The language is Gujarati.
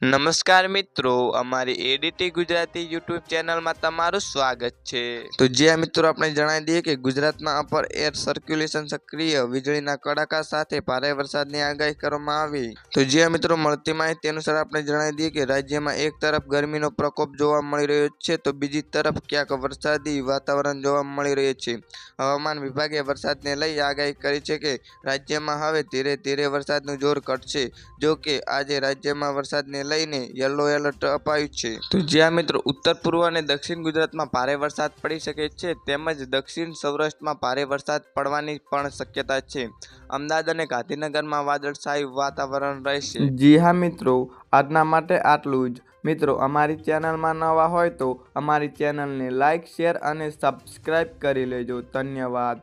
નમસ્કાર મિત્રો, અમારી એડીટી ગુજરાતી યુટ્યુબ ચેનલમાં તમારું સ્વાગત છે. તો જ્યાં મિત્રો આપણે જણાવી દઈએ કે ગુજરાતમાં અપર એર સર્ક્યુલેશન સક્રિય, વીજળીના કડાકા સાથે ભારે વરસાદની આગાહી કરવામાં આવી. તો જ્યાં મિત્રો મળતી માહિતી અનુસાર આપણે જણાવી દઈએ કે રાજ્યમાં એક તરફ ગરમીનો પ્રકોપ જોવા મળી રહ્યો છે, તો બીજી તરફ ક્યાંક વરસાદી વાતાવરણ જોવા મળી રહ્યું છે. હવામાન વિભાગે વરસાદને લઈ આગાહી કરી છે કે રાજ્યમાં હવે ધીરે ધીરે વરસાદનું જોર ઘટશે. જો કે આજે રાજ્યમાં વરસાદને લઈને યલો એલર્ટ અપાયું છે. તો જ્યાં મિત્રો ઉત્તર પૂર્વ અને દક્ષિણ ગુજરાતમાં ભારે વરસાદ પડી શકે છે, તેમજ દક્ષિણ સૌરાષ્ટ્રમાં ભારે વરસાદ પડવાની પણ શક્યતા છે. અમદાવાદ અને ગાંધીનગરમાં વાદળછાયું વાતાવરણ રહેશે. જી હા મિત્રો, આજના માટે આટલું જ. મિત્રો, અમારી ચેનલમાં નવા હોય તો અમારી ચેનલને લાઇક શેર અને સબસ્ક્રાઈબ કરી લેજો. ધન્યવાદ.